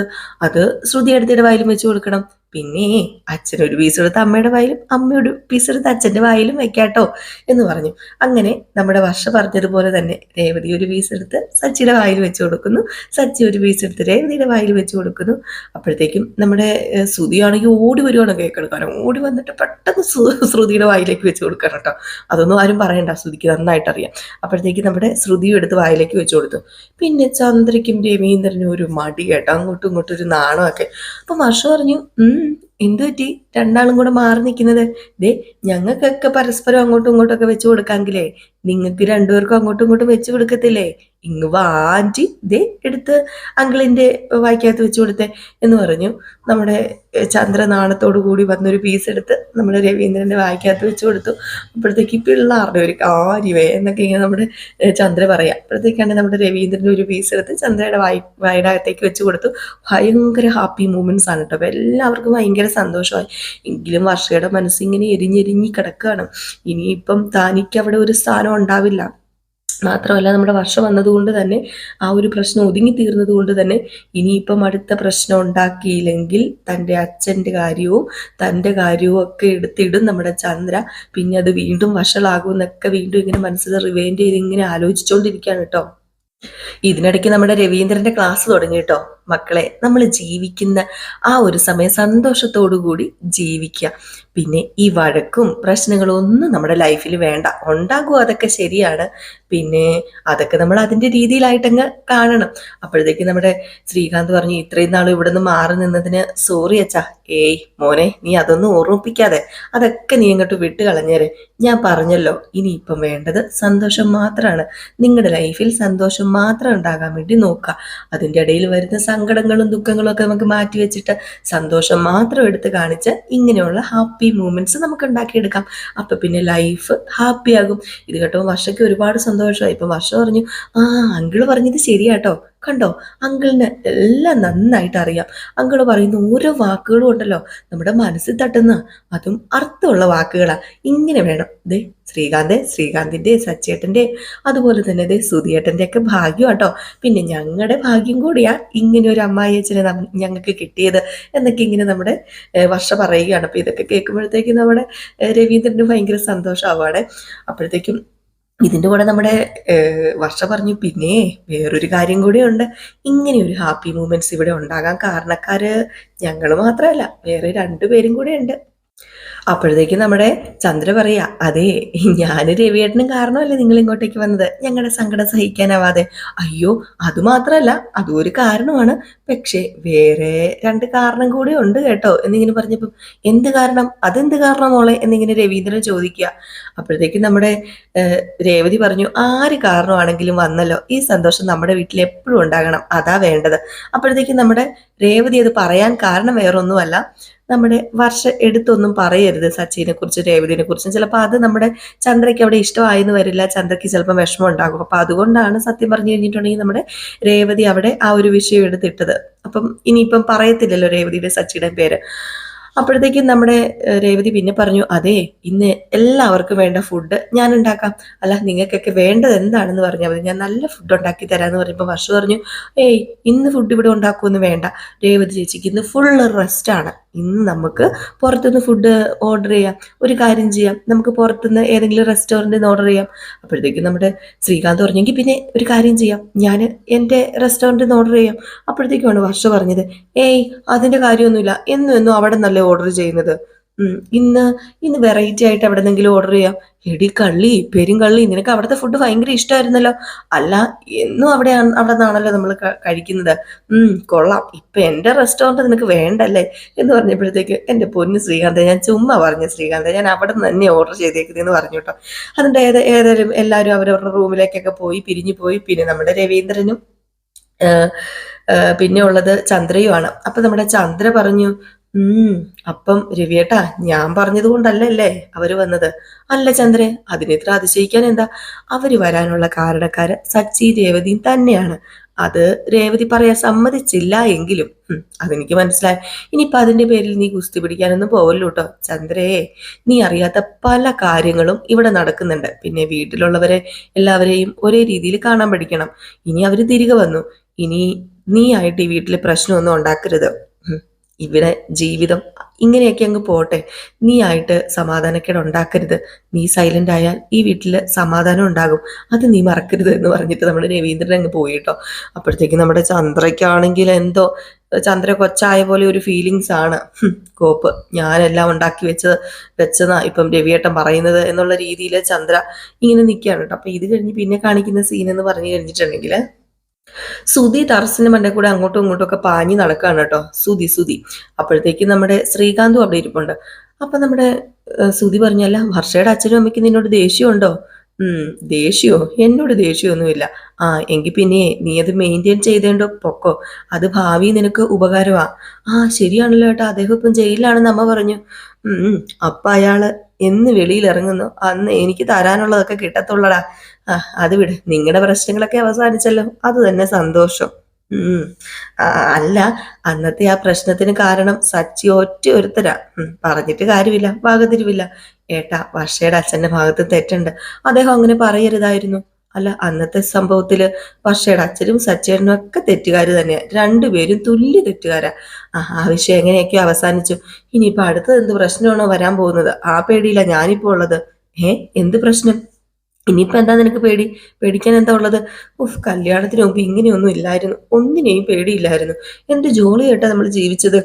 അത് ശ്രുതിയേട്ടത്തിന്റെ വായിലും വെച്ച് കൊടുക്കണം. പിന്നെ അച്ഛനൊരു പീസ് എടുത്ത് അമ്മയുടെ വായിലും അമ്മയൊരു പീസ് എടുത്ത് അച്ഛന്റെ വായിലും വെക്കാട്ടോ എന്ന് പറഞ്ഞു. അങ്ങനെ നമ്മുടെ വർഷ പറഞ്ഞതുപോലെ തന്നെ രേവതി ഒരു പീസ് എടുത്ത് സച്ചിയുടെ വായിൽ വെച്ച് കൊടുക്കുന്നു. സച്ചി ഒരു പീസ് എടുത്ത് രേവതിയുടെ വായിൽ വെച്ച് കൊടുക്കുന്നു. അപ്പോഴത്തേക്കും നമ്മുടെ ശ്രുതിയാണെങ്കിൽ ഓടി വരുവാണ് കേക്ക് എടുക്കാൻ ഓടി വന്നിട്ട് പെട്ടെന്ന് ശ്രു- ശ്രുതിയുടെ വായിലേക്ക് വെച്ച് കൊടുക്കണം കേട്ടോ. അതൊന്നും ആരും പറയണ്ട. ശ്രുതിക്ക് നന്നായിട്ട് അറിയാം അപ്പോഴത്തേക്ക് നമ്മുടെ ശ്രുതിയും എടുത്ത് വായിലേക്ക് വെച്ച് കൊടുത്തു. പിന്നെ ചന്ദ്രയ്ക്കും രവീന്ദ്രനും ഒരു മടി കേട്ടോ. അങ്ങോട്ടും ഇങ്ങോട്ടും ഒരു നാണമൊക്കെ. അപ്പം വർഷ പറഞ്ഞു എന്തു പറ്റി? രണ്ടാളും കൂടെ മാറി നിൽക്കുന്നത്. ദേ ഞങ്ങൾക്കൊക്കെ പരസ്പരം അങ്ങോട്ടും ഇങ്ങോട്ടും ഒക്കെ വെച്ച് കൊടുക്കാമെങ്കിലേ നിങ്ങൾക്ക് രണ്ടുപേർക്കും അങ്ങോട്ടും ഇങ്ങോട്ടും വെച്ച് കൊടുക്കത്തില്ലേ? ഇങ്ങ് വാ ദേ എടുത്ത് അങ്കിളിന്റെ വായിക്കകത്ത് വെച്ച് കൊടുത്തേ എന്ന് പറഞ്ഞു. നമ്മുടെ ചന്ദ്രനാണത്തോടു ചന്ദ്ര നാണത്തോടു കൂടി വന്നൊരു പീസ് എടുത്ത് നമ്മുടെ രവീന്ദ്രന്റെ വായിക്കകത്ത് വെച്ച് കൊടുത്തു. അപ്പോഴത്തേക്ക് പിള്ളേരുടെ ഒരു കാര്യമേ എന്നൊക്കെ ഇങ്ങനെ നമ്മുടെ ചന്ദ്ര പറയാം. അപ്പോഴത്തേക്കാണ് നമ്മുടെ രവീന്ദ്രന്റെ ഒരു പീസ് എടുത്ത് ചന്ദ്രയുടെ വായി വായുടെ അകത്തേക്ക് വെച്ച് കൊടുത്തു. ഭയങ്കര ഹാപ്പി മൂമെന്റ്സ് ആണ് കേട്ടോ. അപ്പോൾ എല്ലാവർക്കും ഭയങ്കര സന്തോഷമായി. എങ്കിലും വർഷയുടെ മനസ്സിങ്ങനെ എരിഞ്ഞെരിഞ്ഞി കിടക്കുകയാണ്. ഇനിയിപ്പം താനിക്ക് അവിടെ ഒരു സ്ഥാനം ഉണ്ടാവില്ല. മാത്രമല്ല നമ്മുടെ വർഷം വന്നതുകൊണ്ട് തന്നെ ആ ഒരു പ്രശ്നം ഒതുങ്ങി തീർന്നത് കൊണ്ട് തന്നെ ഇനിയിപ്പം അടുത്ത പ്രശ്നം ഉണ്ടാക്കിയില്ലെങ്കിൽ തന്റെ അച്ഛന്റെ കാര്യവും തന്റെ കാര്യവും ഒക്കെ എടുത്തിടും നമ്മുടെ ചന്ദ്ര. പിന്നെ അത് വീണ്ടും വഷളാകും എന്നൊക്കെ വീണ്ടും ഇങ്ങനെ മനസ്സിൽ റിവൈൻഡ് ചെയ്ത് ഇങ്ങനെ ആലോചിച്ചുകൊണ്ടിരിക്കുകയാണ് കേട്ടോ. ഇതിനിടയ്ക്ക് നമ്മുടെ രവീന്ദ്രന്റെ ക്ലാസ് തുടങ്ങി കേട്ടോ. മക്കളെ നമ്മൾ ജീവിക്കുന്ന ആ ഒരു സമയം സന്തോഷത്തോടു കൂടി ജീവിക്കുക പിന്നെ ഈ വഴക്കും പ്രശ്നങ്ങളും ഒന്നും നമ്മുടെ ലൈഫിൽ വേണ്ട. ഉണ്ടാകും അതൊക്കെ ശരിയാണ്. പിന്നെ അതൊക്കെ നമ്മൾ അതിന്റെ രീതിയിലായിട്ടങ്ങ് കാണണം. അപ്പോഴത്തേക്ക് നമ്മുടെ ശ്രീകാന്ത് പറഞ്ഞു ഇത്രയും നാൾ ഇവിടെ നിന്ന് മാറി നിന്നതിന് സോറി അച്ഛാ. ഏയ് മോനെ നീ അതൊന്നും ഓർമ്മിപ്പിക്കാതെ. അതൊക്കെ നീ അങ്ങോട്ട് വിട്ട് കളഞ്ഞേരെ. ഞാൻ പറഞ്ഞല്ലോ ഇനിയിപ്പം വേണ്ടത് സന്തോഷം മാത്രമാണ് നിങ്ങളുടെ ലൈഫിൽ സന്തോഷം മാത്രം ഉണ്ടാകാൻ വേണ്ടി നോക്കുക. അതിന്റെ ഇടയിൽ വരുന്ന സങ്കടങ്ങളും ദുഃഖങ്ങളും ഒക്കെ നമുക്ക് മാറ്റി വെച്ചിട്ട് സന്തോഷം മാത്രം എടുത്ത് കാണിച്ച് ഇങ്ങനെയുള്ള ഹാപ്പി മൂമെന്റ്സ് നമുക്ക് ഉണ്ടാക്കിയെടുക്കാം. അപ്പൊ പിന്നെ ലൈഫ് ഹാപ്പി ആകും. ഇത് കേട്ടോ വർഷയ്ക്ക് ഒരുപാട് സന്തോഷമായി. ഇപ്പൊ വർഷം പറഞ്ഞു ആ അങ്കിൾ പറഞ്ഞത് ശരിയാട്ടോ. കണ്ടോ? അങ്കിളിന് എല്ലാം നന്നായിട്ട് അറിയാം. അങ്കിൾ പറയുന്ന ഓരോ വാക്കുകളും ഉണ്ടല്ലോ. നമ്മുടെ മനസ്സിൽ തട്ടുന്ന അതും അർത്ഥമുള്ള വാക്കുകളാണ് ഇങ്ങനെ വേണം. ദേ ശ്രീകാന്ത് ശ്രീകാന്തിന്റെ സച്ചേട്ടന്റെ അതുപോലെ തന്നെ ദേ സുധിയേട്ടന്റെ ഒക്കെ ഭാഗ്യം കേട്ടോ പിന്നെ ഞങ്ങളുടെ ഭാഗ്യം കൂടിയാ ഇങ്ങനെ ഒരു അമ്മായി അച്ഛനെ ഞങ്ങൾക്ക് കിട്ടിയത് എന്നൊക്കെ ഇങ്ങനെ നമ്മുടെ വർഷ പറയുകയാണ്. അപ്പോൾ ഇതൊക്കെ കേൾക്കുമ്പോഴത്തേക്കും നമ്മുടെ രവീന്ദ്രന് ഭയങ്കര സന്തോഷമാവാണ് അപ്പോഴത്തേക്കും ഇതിന്റെ കൂടെ നമ്മുടെ വർഷ പറഞ്ഞു. പിന്നെ വേറൊരു കാര്യം കൂടിയുണ്ട്. ഇങ്ങനെ ഒരു ഹാപ്പി മൂമെന്റ്സ് ഇവിടെ ഉണ്ടാകാൻ കാരണക്കാര് ഞങ്ങൾ മാത്രമല്ല വേറെ രണ്ടുപേരും കൂടെ ഉണ്ട് അപ്പോഴത്തേക്കും നമ്മുടെ ചന്ദ്ര പറയാ അതെ ഞാൻ രവിയേട്ടനും കാരണമല്ലേ നിങ്ങൾ ഇങ്ങോട്ടേക്ക് വന്നത്? ഞങ്ങളുടെ സങ്കടം സഹിക്കാനാവാതെ. അയ്യോ അത് മാത്രമല്ല അതും ഒരു കാരണമാണ്. പക്ഷേ വേറെ രണ്ട് കാരണം കൂടി ഉണ്ട് കേട്ടോ എന്നിങ്ങനെ പറഞ്ഞപ്പം എന്ത് കാരണം? അതെന്ത് കാരണം മോളെ? എന്നിങ്ങനെ രവീന്ദ്രൻ ചോദിക്കുക. അപ്പോഴത്തേക്കും നമ്മുടെ രേവതി പറഞ്ഞു ആര് കാരണമാണെങ്കിലും വന്നല്ലോ. ഈ സന്തോഷം നമ്മുടെ വീട്ടിൽ എപ്പോഴും ഉണ്ടാകണം. അതാ വേണ്ടത്. അപ്പോഴത്തേക്കും നമ്മുടെ രേവതി അത് പറയാൻ കാരണം വേറൊന്നുമല്ല. നമ്മുടെ വർഷ എടുത്തൊന്നും പറയരുത്. സച്ചിനെ കുറിച്ച് രേവതിനെ കുറിച്ചും. ചിലപ്പോൾ അത് നമ്മുടെ ചന്ദ്രയ്ക്ക് അവിടെ ഇഷ്ടമായി എന്ന് വരില്ല. ചന്ദ്രയ്ക്ക് ചിലപ്പോൾ വിഷമം ഉണ്ടാകും. അപ്പൊ അതുകൊണ്ടാണ് സത്യം പറഞ്ഞു കഴിഞ്ഞിട്ടുണ്ടെങ്കിൽ നമ്മുടെ രേവതി അവിടെ ആ ഒരു വിഷയം എടുത്തിട്ടത്. അപ്പം ഇനിയിപ്പം പറയത്തില്ലല്ലോ രേവതിയുടെ സച്ചിയുടെ പേര്. അപ്പോഴത്തേക്കും നമ്മുടെ രേവതി പിന്നെ പറഞ്ഞു അതെ ഇന്ന് എല്ലാവർക്കും വേണ്ട ഫുഡ് ഞാൻ ഉണ്ടാക്കാം. അല്ല നിങ്ങൾക്കൊക്കെ വേണ്ടത് എന്താണെന്ന് പറഞ്ഞാൽ മതി. ഞാൻ നല്ല ഫുഡ് ഉണ്ടാക്കി തരാമെന്ന് പറയുമ്പോൾ വർഷ പറഞ്ഞു ഏയ് ഇന്ന് ഫുഡ് ഇവിടെ ഉണ്ടാക്കുമെന്ന് വേണ്ട. രേവതി ചേച്ചിക്ക് ഇന്ന് ഫുള്ള് റെസ്റ്റാണ് ഇന്ന് നമുക്ക് പുറത്തുനിന്ന് ഫുഡ് ഓർഡർ ചെയ്യാം. ഒരു കാര്യം ചെയ്യാം. നമുക്ക് പുറത്തുനിന്ന് ഏതെങ്കിലും റെസ്റ്റോറന്റിൽ നിന്ന് ഓർഡർ ചെയ്യാം. അപ്പോഴത്തേക്കും നമ്മുടെ ശ്രീകാന്ത് പറഞ്ഞെങ്കിൽ പിന്നെ ഒരു കാര്യം ചെയ്യാം. ഞാൻ എന്റെ റെസ്റ്റോറന്റിൽ നിന്ന് ഓർഡർ ചെയ്യാം. അപ്പോഴത്തേക്കുമാണ് വർഷ പറഞ്ഞത് ഏയ് അതിന്റെ കാര്യമൊന്നുമില്ല. എന്നും എന്നും അവിടെ നല്ല ഓർഡർ ചെയ്യുന്നത്. ഇന്ന് ഇന്ന് വെറൈറ്റി ആയിട്ട് എവിടെ നിന്നെങ്കിലും ഓർഡർ ചെയ്യാം. എടി കള്ളി പെരും കള്ളി നിനക്ക് അവിടുത്തെ ഫുഡ് ഭയങ്കര ഇഷ്ടമായിരുന്നല്ലോ അല്ല എന്നും അവിടെ അവിടെ നിന്നാണല്ലോ നമ്മൾ കഴിക്കുന്നത്. ഉം കൊള്ളാം. ഇപ്പൊ എന്റെ റെസ്റ്റോറന്റ് നിനക്ക് വേണ്ടല്ലേ? എന്ന് പറഞ്ഞപ്പോഴത്തേക്ക് എന്റെ പൊന്ന് ശ്രീകാന്ത ഞാൻ ചുമ്മാ പറഞ്ഞു ശ്രീകാന്ത ഞാൻ അവിടെ നിന്ന് തന്നെ ഓർഡർ ചെയ്തേക്കുന്നതെന്ന് പറഞ്ഞു കേട്ടോ. അതിന്റെ ഏത് ഏതായാലും എല്ലാവരും അവരവരുടെ റൂമിലേക്കൊക്കെ പോയി പിരിഞ്ഞു പോയി. പിന്നെ നമ്മുടെ രവീന്ദ്രനും പിന്നെ ഉള്ളത് ചന്ദ്രയുമാണ്. അപ്പൊ നമ്മുടെ ചന്ദ്ര പറഞ്ഞു ഉം അപ്പം രവിയേട്ടാ ഞാൻ പറഞ്ഞത് കൊണ്ടല്ലല്ലേ അവർ വന്നത്? അല്ല ചന്ദ്രൻ അതിന് ഇത്ര അതിശയിക്കാൻ എന്താ? അവർ വരാനുള്ള കാരണക്കാര് സച്ചി രേവതിയും തന്നെയാണ്. അത് രേവതി പറയാൻ സമ്മതിച്ചില്ല എങ്കിലും. അതെനിക്ക് മനസ്സിലായി. ഇനിയിപ്പൊ അതിന്റെ പേരിൽ നീ കുസ്തി പിടിക്കാനൊന്നും പോവല്ലോ കേട്ടോ ചന്ദ്രയെ നീ അറിയാത്ത പല കാര്യങ്ങളും ഇവിടെ നടക്കുന്നുണ്ട്. പിന്നെ വീട്ടിലുള്ളവരെ എല്ലാവരെയും ഒരേ രീതിയിൽ കാണാൻ പഠിക്കണം. ഇനി അവർ തിരികെ വന്നു. ഇനി നീ ആയിട്ട് ഈ വീട്ടിൽ പ്രശ്നമൊന്നും ഉണ്ടാക്കരുത്. ഇവിടെ ജീവിതം ഇങ്ങനെയൊക്കെ അങ്ങ് പോട്ടെ. നീ ആയിട്ട് സമാധാനക്കേട് ഉണ്ടാക്കരുത്. നീ സൈലന്റ് ആയാൽ ഈ വീട്ടിൽ സമാധാനം ഉണ്ടാകും. അത് നീ മറക്കരുത് എന്ന് പറഞ്ഞിട്ട് നമ്മുടെ രവീന്ദ്രൻ അങ്ങ് പോയി കേട്ടോ. അപ്പോഴത്തേക്ക് നമ്മുടെ ചന്ദ്രയ്ക്കാണെങ്കിൽ എന്തോ ചന്ദ്ര കൊച്ചായ പോലെ ഒരു ഫീലിങ്സ് ആണ്. കോപ്പ്. ഞാനെല്ലാം ഉണ്ടാക്കി വെച്ചത് വെച്ചതാ ഇപ്പം രവിയേട്ടൻ പറയുന്നത് എന്നുള്ള രീതിയിൽ ചന്ദ്ര ഇങ്ങനെ നിൽക്കുകയാണ് കേട്ടോ. അപ്പം ഇത് കഴിഞ്ഞ് പിന്നെ കാണിക്കുന്ന സീൻ എന്ന് പറഞ്ഞു കഴിഞ്ഞിട്ടുണ്ടെങ്കിൽ സുധി ടെറസിന്റെ മണ്ടേ കൂടെ അങ്ങോട്ടും ഇങ്ങോട്ടും ഒക്കെ പാഞ്ഞു നടക്കുകയാണ് കേട്ടോ. സുതി സുതി അപ്പോഴത്തേക്ക് നമ്മുടെ ശ്രീകാന്തും അവിടെ ഇരിപ്പുണ്ട്. അപ്പൊ നമ്മുടെ സുതി പറഞ്ഞല്ല വർഷയുടെ അച്ഛനും അമ്മയ്ക്ക് നിന്നോട് ദേഷ്യമുണ്ടോ? ഉം ദേഷ്യമോ എന്നോട് ദേഷ്യമൊന്നുമില്ല ആ എങ്കിൽ പിന്നെ നീ അത് മെയിന്റെയിൻ ചെയ്തേണ്ടോ? പൊക്കോ. അത് ഭാവി നിനക്ക് ഉപകാരമാ. ആ ശരിയാണല്ലോ ഏട്ടാ. അദ്ദേഹം ഇപ്പം ജയിലിലാണെന്ന് അമ്മ പറഞ്ഞു. ഉം. അപ്പൊ അയാൾ എന്ന് വെളിയിൽ ഇറങ്ങുന്നു അന്ന് എനിക്ക് തരാനുള്ളതൊക്കെ കിട്ടത്തുള്ളടാ. അത് വിട്. നിങ്ങളുടെ പ്രശ്നങ്ങളൊക്കെ അവസാനിച്ചല്ലോ. അത് തന്നെ സന്തോഷം. അല്ല അന്നത്തെ ആ പ്രശ്നത്തിന് കാരണം സച്ചി ഒറ്റ ഒരുത്തരാ. പറഞ്ഞിട്ട് കാര്യമില്ല. ഭാഗത്തിരിവില്ല ഏട്ടാ വർഷയുടെ അച്ഛന്റെ ഭാഗത്ത് തെറ്റുണ്ട്. അദ്ദേഹം അങ്ങനെ പറയരുതായിരുന്നു. അല്ല അന്നത്തെ സംഭവത്തിൽ വർഷയുടെ അച്ഛനും സച്ചേനും ഒക്കെ തെറ്റുകാർ തന്നെയാണ് രണ്ടുപേരും തുല്യ തെറ്റുകാരാ. ആ ആ വിഷയം എങ്ങനെയൊക്കെയോ അവസാനിച്ചു. ഇനിയിപ്പോൾ അടുത്തത് എന്ത് പ്രശ്നമാണോ വരാൻ പോകുന്നത്? ആ പേടിയില്ല ഞാനിപ്പോ ഉള്ളത്. ഏ എന്ത് പ്രശ്നം? ഇനിയിപ്പോൾ എന്താ നിനക്ക് പേടി? പേടിക്കാൻ എന്താ ഉള്ളത്? ഉഫ് കല്യാണത്തിന് മുമ്പ് ഇങ്ങനെയൊന്നും ഇല്ലായിരുന്നു. ഒന്നിനെയും പേടിയില്ലായിരുന്നു. എന്ത് ജോളിയായിട്ടാ നമ്മൾ ജീവിച്ചത്?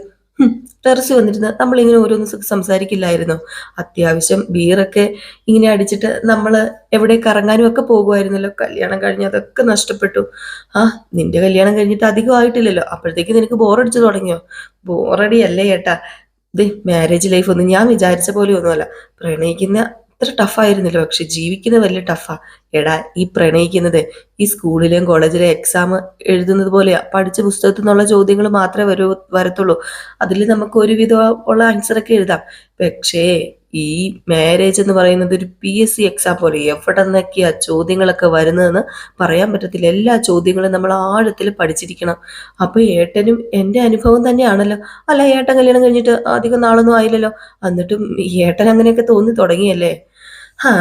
ടെറസ് വന്നിരുന്ന് നമ്മളിങ്ങനെ ഓരോന്ന് സംസാരിക്കില്ലായിരുന്നു. അത്യാവശ്യം ബീറൊക്കെ ഇങ്ങനെ അടിച്ചിട്ട് നമ്മൾ എവിടെ കറങ്ങാനും ഒക്കെ പോകുമായിരുന്നല്ലോ. കല്യാണം കഴിഞ്ഞ് അതൊക്കെ നഷ്ടപ്പെട്ടു. ആ നിന്റെ കല്യാണം കഴിഞ്ഞിട്ട് അധികം ആയിട്ടില്ലല്ലോ. അപ്പോഴത്തേക്ക് നിനക്ക് ബോറടിച്ചു തുടങ്ങിയോ? ബോറടി അല്ലേ ഏട്ടാ. ഇത് മാരേജ് ലൈഫ് ഒന്നും ഞാൻ വിചാരിച്ച പോലെ ഒന്നുമല്ല. പ്രണയിക്കുന്ന അത്ര ടഫായിരുന്നില്ല പക്ഷെ ജീവിക്കുന്നത് വലിയ ടഫാ എടാ ഈ പ്രണയിക്കുന്നത് ഈ സ്കൂളിലെയും കോളേജിലെയും എക്സാം എഴുതുന്നത് പോലെയാ. പഠിച്ച പുസ്തകത്തിൽ നിന്നുള്ള ചോദ്യങ്ങൾ മാത്രമേ വരൂ വരത്തുള്ളൂ. അതിൽ നമുക്ക് ഒരുവിധം ഉള്ള ആൻസർ ഒക്കെ എഴുതാം. പക്ഷേ ഈ മാരേജ് എന്ന് പറയുന്നത് ഒരു പി എസ് സി എക്സാം പോലെ എവിടെ നിന്നൊക്കെയാ ചോദ്യങ്ങളൊക്കെ വരുന്നതെന്ന് പറയാൻ പറ്റത്തില്ല. എല്ലാ ചോദ്യങ്ങളും നമ്മൾ ആഴത്തിൽ പഠിച്ചിരിക്കണം. അപ്പൊ ഏട്ടനും എന്റെ അനുഭവം തന്നെയാണല്ലോ. അല്ല ഏട്ടൻ കല്യാണം കഴിഞ്ഞിട്ട് അധികം നാളൊന്നും ആയില്ലല്ലോ. എന്നിട്ടും ഏട്ടൻ അങ്ങനെയൊക്കെ തോന്നി തുടങ്ങിയല്ലേ? ആ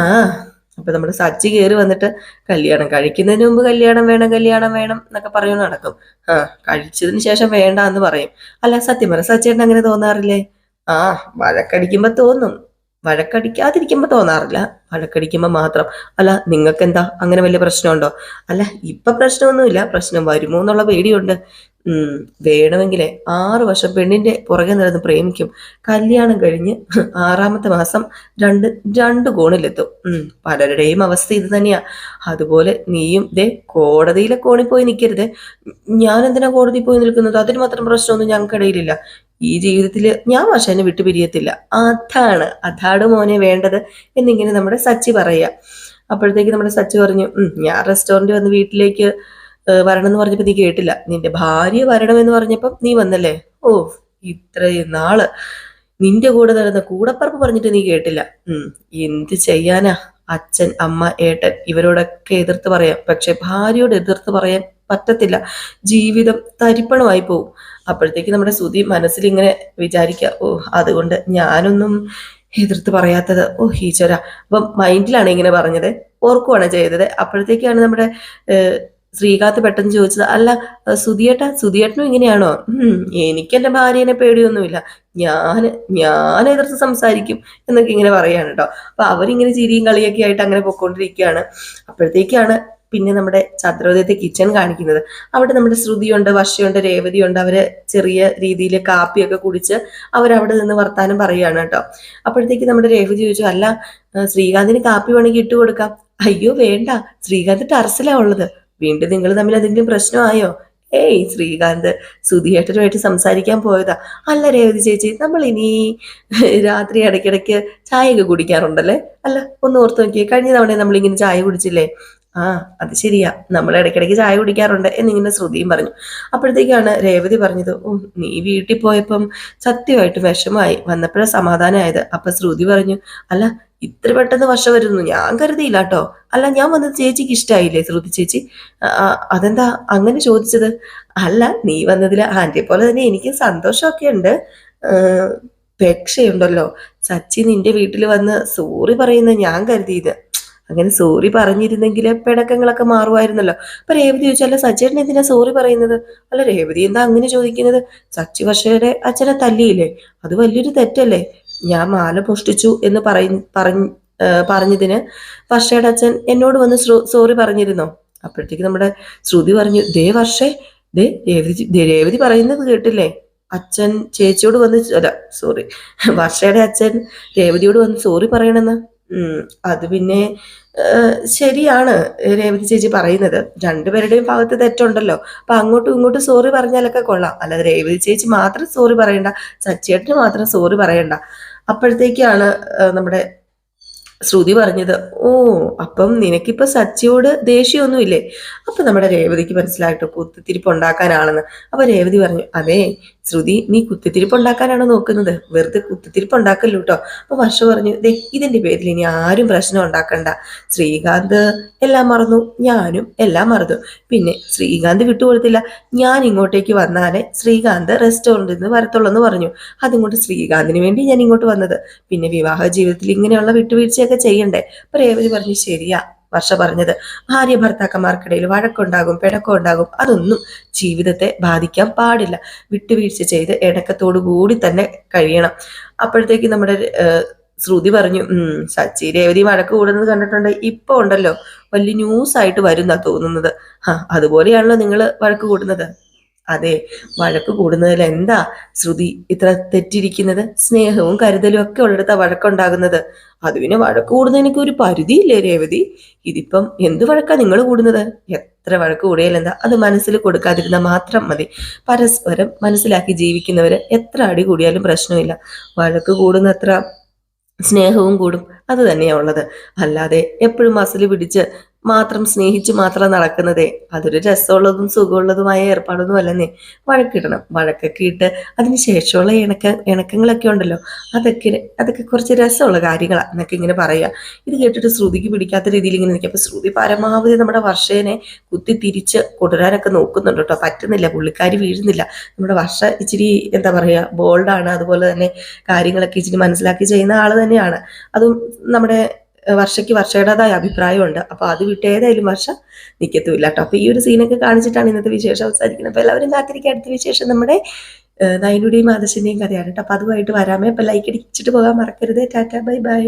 അപ്പൊ നമ്മുടെ സച്ചി കയറി വന്നിട്ട് കല്യാണം കഴിക്കുന്നതിന് മുമ്പ് കല്യാണം വേണം കല്യാണം വേണം എന്നൊക്കെ പറയുന്ന നടക്കും. ആ കഴിച്ചതിന് ശേഷം വേണ്ട എന്ന് പറയും. അല്ല സത്യം പറ സച്ചേട്ടൻ അങ്ങനെ തോന്നാറില്ലേ? ആ വഴക്കടിക്കുമ്പോ തോന്നും. വഴക്കടിക്കാതിരിക്കുമ്പോ തോന്നാറില്ല. വഴക്കടിക്കുമ്പോ മാത്രം. അല്ല നിങ്ങൾക്ക് എന്താ അങ്ങനെ വലിയ പ്രശ്നമുണ്ടോ? അല്ല ഇപ്പൊ പ്രശ്നമൊന്നുമില്ല. പ്രശ്നം വരുമോ എന്നുള്ള പേടിയുണ്ട്. ഉം വേണമെങ്കിലേ ആറു വർഷം പെണ്ണിന്റെ പുറകെ നടന്ന് പ്രേമിക്കും. കല്യാണം കഴിഞ്ഞ് ആറാമത്തെ മാസം രണ്ട് രണ്ട് കോണിലെത്തും. പലരുടെയും അവസ്ഥ ഇത് തന്നെയാ. അതുപോലെ നീയും ദേ കോടതിയിലെ കോണിൽ പോയി നിൽക്കരുത് ഞാൻ എന്തിനാ കോടതി പോയി നിൽക്കുന്നത്? അതിന് മാത്രം പ്രശ്നമൊന്നും ഞങ്ങൾക്കിടയിലില്ല. ഈ ജീവിതത്തിൽ ഞാൻ വർഷനെ വിട്ടുപിരിയത്തില്ല. അതാണ് അതാണ് മോനെ വേണ്ടത് എന്നിങ്ങനെ നമ്മുടെ സച്ചി പറയുക. അപ്പോഴത്തേക്ക് നമ്മുടെ സച്ചി പറഞ്ഞു "ഉം, ഞാൻ റെസ്റ്റോറന്റ് വന്ന് വീട്ടിലേക്ക് വരണം എന്ന് പറഞ്ഞപ്പോൾ നീ കേട്ടില്ല. നിന്റെ ഭാര്യ വരണമെന്ന് പറഞ്ഞപ്പം നീ വന്നല്ലേ? ഓ ഇത്രയും നാൾ നിന്റെ കൂടെ നടന്ന കൂടപ്പറപ്പ് പറഞ്ഞിട്ട് നീ കേട്ടില്ല. ഉം എന്ത് ചെയ്യാനാ? അച്ഛൻ അമ്മ ഏട്ടൻ ഇവരോടൊക്കെ എതിർത്ത് പറയാം. പക്ഷെ ഭാര്യയോട് എതിർത്ത് പറയാൻ പറ്റത്തില്ല. ജീവിതം തരിപ്പണമായി പോകും അപ്പോഴത്തേക്ക് നമ്മുടെ ശ്രുതി മനസ്സിൽ ഇങ്ങനെ വിചാരിക്കുക ഓ അതുകൊണ്ട് ഞാനൊന്നും എതിർത്ത് പറയാത്തത്. ഓ ഈശ്വര. അപ്പം മൈൻഡിലാണ് ഇങ്ങനെ പറഞ്ഞത്. ഓർക്കുവാണ് ചെയ്തത്. അപ്പോഴത്തേക്കാണ് നമ്മുടെ ശ്രീകാത്ത് പെട്ടെന്ന് ചോദിച്ചത് അല്ല സുധിയേട്ടാ സുധിയേട്ടനും ഇങ്ങനെയാണോ? എനിക്ക് എന്റെ ഭാര്യനെ പേടിയൊന്നുമില്ല. ഞാൻ ഞാൻ എതിർത്ത് സംസാരിക്കും എന്നൊക്കെ ഇങ്ങനെ പറയാണ് കേട്ടോ. അപ്പൊ അവരിങ്ങനെ ചിരിയും കളിയൊക്കെ ആയിട്ട് അങ്ങനെ പൊക്കോണ്ടിരിക്കുകയാണ്. അപ്പോഴത്തേക്കാണ് പിന്നെ നമ്മുടെ ചത്രോദയത്തെ കിച്ചൺ കാണിക്കുന്നത്. അവിടെ നമ്മുടെ ശ്രുതിയുണ്ട് വർഷയുണ്ട് രേവതിയുണ്ട്. അവർ ചെറിയ രീതിയിൽ കാപ്പിയൊക്കെ കുടിച്ച് അവരവിടെ നിന്ന് വർത്താനം പറയുകയാണ് കേട്ടോ. അപ്പോഴത്തേക്ക് നമ്മുടെ രേവതി ചോദിച്ചു അല്ല ശ്രീകാന്തിന് കാപ്പി വേണമെങ്കിൽ ഇട്ട് കൊടുക്കാം. അയ്യോ വേണ്ട. ശ്രീകാന്ത് ടെറസിലാ ഉള്ളത്. വീണ്ടും നിങ്ങൾ തമ്മിൽ എന്തെങ്കിലും പ്രശ്നമായോ? ഏയ് ശ്രീകാന്ത് സുധിയേട്ടനുമായിട്ട് സംസാരിക്കാൻ പോയതാ. അല്ല രേവതി ചേച്ചി നമ്മൾ ഇനി രാത്രി ഇടയ്ക്കിടയ്ക്ക് ചായയൊക്കെ കുടിക്കാറുണ്ടല്ലേ? അല്ല ഒന്ന് ഓർത്ത് നോക്കിയേ. കഴിഞ്ഞ തവണ നമ്മൾ ഇങ്ങനെ ചായ കുടിച്ചില്ലേ? ആ അത് ശരിയാ. നമ്മൾ ഇടയ്ക്കിടയ്ക്ക് ചായ കുടിക്കാറുണ്ട് എന്നിങ്ങനെ ശ്രുതിയും പറഞ്ഞു. അപ്പോഴത്തേക്കാണ് രേവതി പറഞ്ഞത് ഓ നീ വീട്ടിൽ പോയപ്പം സത്യമായിട്ട് വിഷമായി വന്നപ്പോഴാ സമാധാനമായത്. അപ്പൊ ശ്രുതി പറഞ്ഞു അല്ല ഇത്ര പെട്ടെന്ന് വർഷം വരുന്നു. ഞാൻ കരുതിയില്ല കേട്ടോ അല്ല ഞാൻ വന്നത് ചേച്ചിക്ക് ഇഷ്ടായില്ലേ? ശ്രുതി ചേച്ചി അതെന്താ അങ്ങനെ ചോദിച്ചത്? അല്ല നീ വന്നതിൽ ആന്റി പോലെ തന്നെ എനിക്ക് സന്തോഷമൊക്കെ ഉണ്ട്. പക്ഷേ ഉണ്ടല്ലോ സച്ചി നിന്റെ വീട്ടിൽ വന്ന് സോറി പറയുന്ന ഞാൻ കരുതിയത്. അങ്ങനെ സോറി പറഞ്ഞിരുന്നെങ്കിൽ പിണക്കങ്ങളൊക്കെ മാറുമായിരുന്നല്ലോ. അപ്പൊ രേവതി ചോദിച്ചാൽ സച്ചേട്ടൻ എന്തിനാ സോറി പറയുന്നത്? അല്ല രേവതി എന്താ അങ്ങനെ ചോദിക്കുന്നത്? സച്ചി വർഷയുടെ അച്ഛനെ തല്ലിയില്ലേ? അത് വലിയൊരു തെറ്റല്ലേ? ഞാൻ മാല പൊഷ്ടിച്ചു എന്ന് പറയ പറഞ്ഞ് പറഞ്ഞതിന് വർഷയുടെ അച്ഛൻ എന്നോട് വന്ന് സോറി പറഞ്ഞിരുന്നോ? അപ്പോഴത്തേക്ക് നമ്മുടെ ശ്രുതി പറഞ്ഞു ദേ വർഷേ ദേ രേവതി രേവതി പറയുന്നത് കേട്ടില്ലേ? അച്ഛൻ ചേച്ചിയോട് വന്ന് അല്ല സോറി വർഷയുടെ അച്ഛൻ രേവതിയോട് വന്ന് സോറി പറയണമെന്ന് അത് പിന്നെ ശരിയാണ് രേവതി ചേച്ചി പറയുന്നത്. രണ്ടുപേരുടെയും ഭാഗത്ത് തെറ്റുണ്ടല്ലോ. അപ്പൊ അങ്ങോട്ടും ഇങ്ങോട്ടും സോറി പറഞ്ഞാലൊക്കെ കൊള്ളാം. അല്ലാതെ രേവതി ചേച്ചി മാത്രം സോറി പറയണ്ട. സച്ചിയേട്ടന് മാത്രം സോറി പറയണ്ട. അപ്പോഴത്തേക്കാണ് നമ്മുടെ ശ്രുതി പറഞ്ഞത് ഓ അപ്പം നിനക്കിപ്പോ സച്ചിയോട് ദേഷ്യമൊന്നുമില്ലേ? അപ്പൊ നമ്മുടെ രേവതിക്ക് മനസ്സിലായിട്ട് കുത്തിത്തിരിപ്പ് ഉണ്ടാക്കാനാണെന്ന് അപ്പൊ രേവതി പറഞ്ഞു അതെ ശ്രുതി നീ കുത്തിത്തിരിപ്പ് ഉണ്ടാക്കാനാണ് നോക്കുന്നത്? വെറുതെ കുത്തിത്തിരിപ്പ് ഉണ്ടാക്കല്ലോ കേട്ടോ അപ്പൊ വർഷ പറഞ്ഞു ദേ ഇതിന്റെ പേരിൽ ഇനി ആരും പ്രശ്നം ഉണ്ടാക്കണ്ട. ശ്രീകാന്ത് എല്ലാം മറന്നു ഞാനും എല്ലാം മറന്നു. പിന്നെ ശ്രീകാന്ത് വിട്ടുകൊടുത്തില്ല. ഞാൻ ഇങ്ങോട്ടേക്ക് വന്നാലേ ശ്രീകാന്ത് റെസ്റ്റോറന്റിൽ നിന്ന് വരത്തുള്ളൂ എന്ന് പറഞ്ഞു. അതുകൊണ്ട് ശ്രീകാന്തിന് വേണ്ടി ഞാൻ ഇങ്ങോട്ട് വന്നത്. പിന്നെ വിവാഹ ജീവിതത്തിൽ ഇങ്ങനെയുള്ള വിട്ടുവീഴ്ചയൊക്കെ ചെയ്യണ്ടേ? രേവതി പറഞ്ഞു ശരിയാ. വർഷ പറഞ്ഞത്. ഭാര്യ ഭർത്താക്കന്മാർക്കിടയിൽ വഴക്കുണ്ടാകും പിണക്കമുണ്ടാകും. അതൊന്നും ജീവിതത്തെ ബാധിക്കാൻ പാടില്ല. വിട്ടുവീഴ്ച ചെയ്ത് ഇടക്കത്തോടു കൂടി തന്നെ കഴിയണം. അപ്പോഴത്തേക്ക് നമ്മുടെ ശ്രുതി പറഞ്ഞു ഉം സച്ചി രേവതി വഴക്ക് കൂടുന്നത് കണ്ടിട്ടുണ്ട്. ഇപ്പൊ ഉണ്ടല്ലോ. വലിയ ന്യൂസ് ആയിട്ട് വരുന്ന തോന്നുന്നത്. ആ അതുപോലെയാണല്ലോ നിങ്ങൾ വഴക്ക് കൂടുന്നത്. അതെ വഴക്ക് കൂടുന്നതിൽ എന്താ ശ്രുതി ഇത്ര തെറ്റിരിക്കുന്നത്? സ്നേഹവും കരുതലും ഒക്കെ ഉള്ളിടത്താ വഴക്കുണ്ടാകുന്നത്. അത് വഴക്ക് കൂടുന്നതിനൊക്കെ ഒരു പരിധിയില്ലേ രേവതി? ഇതിപ്പം എന്ത് വഴക്കാ നിങ്ങൾ കൂടുന്നത്? എത്ര വഴക്ക് കൂടിയാലെന്താ അത് മനസ്സിൽ കൊടുക്കാതിരുന്ന മാത്രം മതി. പരസ്പരം മനസ്സിലാക്കി ജീവിക്കുന്നവര് എത്ര അടി കൂടിയാലും പ്രശ്നമില്ല. വഴക്ക് കൂടുന്നത്ര സ്നേഹവും കൂടും അത് തന്നെയാണ് ഉള്ളത്. അല്ലാതെ എപ്പോഴും മസിൽ പിടിച്ച് മാത്രം സ്നേഹിച്ച് മാത്രം നടക്കുന്നതേ. അതൊരു രസമുള്ളതും സുഖമുള്ളതുമായ ഏർപ്പാടൊന്നും അല്ലെന്നേ. വഴക്കിടണം വഴക്കൊക്കെ ഇട്ട് അതിന് ശേഷമുള്ള ഇണക്ക ഇണക്കങ്ങളൊക്കെ ഉണ്ടല്ലോ. അതൊക്കെ അതൊക്കെ കുറച്ച് രസമുള്ള കാര്യങ്ങളാണ് എന്നൊക്കെ ഇങ്ങനെ പറയുക ഇത് കേട്ടിട്ട് ശ്രുതിക്ക് പിടിക്കാത്ത രീതിയിൽ ഇങ്ങനെ നിൽക്കുക അപ്പൊ ശ്രുതി പരമാവധി നമ്മുടെ വർഷേനെ കുത്തി തിരിച്ച് കൊണ്ടുവരാനൊക്കെ നോക്കുന്നുണ്ട് കേട്ടോ. പറ്റുന്നില്ല. പുള്ളിക്കാരി വീഴുന്നില്ല. നമ്മുടെ വർഷ ഇച്ചിരി എന്താ പറയുക ബോൾഡാണ് അതുപോലെ തന്നെ കാര്യങ്ങളൊക്കെ ഇച്ചിരി മനസ്സിലാക്കി ചെയ്യുന്ന ആൾ തന്നെയാണ്. അതും നമ്മുടെ വർഷയ്ക്ക് വർഷയുടേതായ അഭിപ്രായമുണ്ട്. അപ്പോൾ അത് വിട്ട് ഏതായാലും വർഷ നിൽക്കത്തുമില്ല കേട്ടോ. അപ്പോൾ ഈ ഒരു സീനൊക്കെ കാണിച്ചിട്ടാണ് ഇന്നത്തെ വിശേഷം അവസാനിക്കുന്നത്. അപ്പോൾ എല്ലാവരും കാത്തിരിക്കുക അടുത്ത വിശേഷം നമ്മുടെ നയനുടെയും ആദർശിന്റെയും കഥയാണ് കേട്ടോ. അപ്പോൾ അതുമായിട്ട് വരാമേ അപ്പോൾ ലൈക്ക് അടിച്ചിട്ട് പോകാൻ മറക്കരുത്. Tata bye bye.